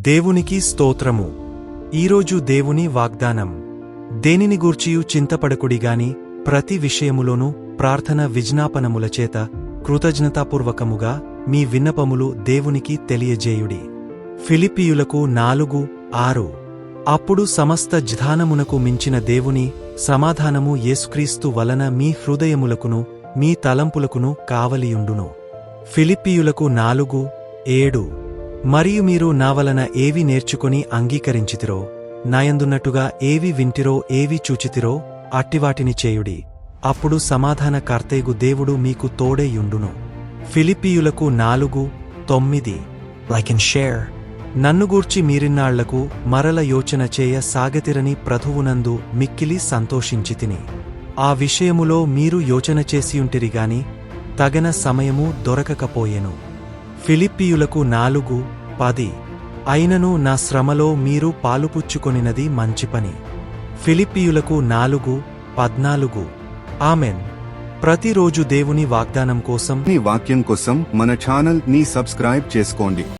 దేవునికి స్తోత్రము. ఈరోజు దేవుని వాగ్దానం. దేనిని గూర్చియు చింతపడకుడిగాని ప్రతి విషయములోనూ ప్రార్థన విజ్ఞాపనముల చేత కృతజ్ఞతాపూర్వకముగా మీ విన్నపములు దేవునికి తెలియజేయుడి. ఫిలిపియులకు నాలుగు ఆరు. అప్పుడు సమస్త జ్ఞానమునకు మించిన దేవుని సమాధానము యేసుక్రీస్తు వలన మీ హృదయములకును మీ తలంపులకును కావలియుండును. ఫిలిప్పియులకు నాలుగు ఏడు. మరియు మీరు నా వలన ఏవి నేర్చుకుని అంగీకరించితిరో నాయందున్నట్టుగా ఏవి వింటిరో ఏవి చూచితిరో అట్టివాటిని చేయుడి. అప్పుడు సమాధాన కర్తయ్యగు దేవుడు మీకు తోడేయుండును ఫిలిపియులకు నాలుగు తొమ్మిది. Like షేర్ నన్ను నన్నుగూర్చి మీరిన్నాళ్ళకు మరల యోచన చేయ సాగతిరని ప్రధువునందు మిక్కిలి సంతోషించితిని. ఆ విషయములో మీరు యోచన చేసియుంటిరిగాని తగన సమయము దొరకకపోయెను. ఫిలిప్పియులకు నాలుగు పది. అయినను నా శ్రమలో మీరు పాలుపుచ్చుకొనినది మంచి పని. ఫిలిప్పియులకు నాలుగు పద్నాలుగు. ఆమెన్. ప్రతిరోజు దేవుని వాగ్దానం కోసం నీ వాక్యం కోసం మన ఛానల్ని సబ్స్క్రైబ్ చేసుకోండి.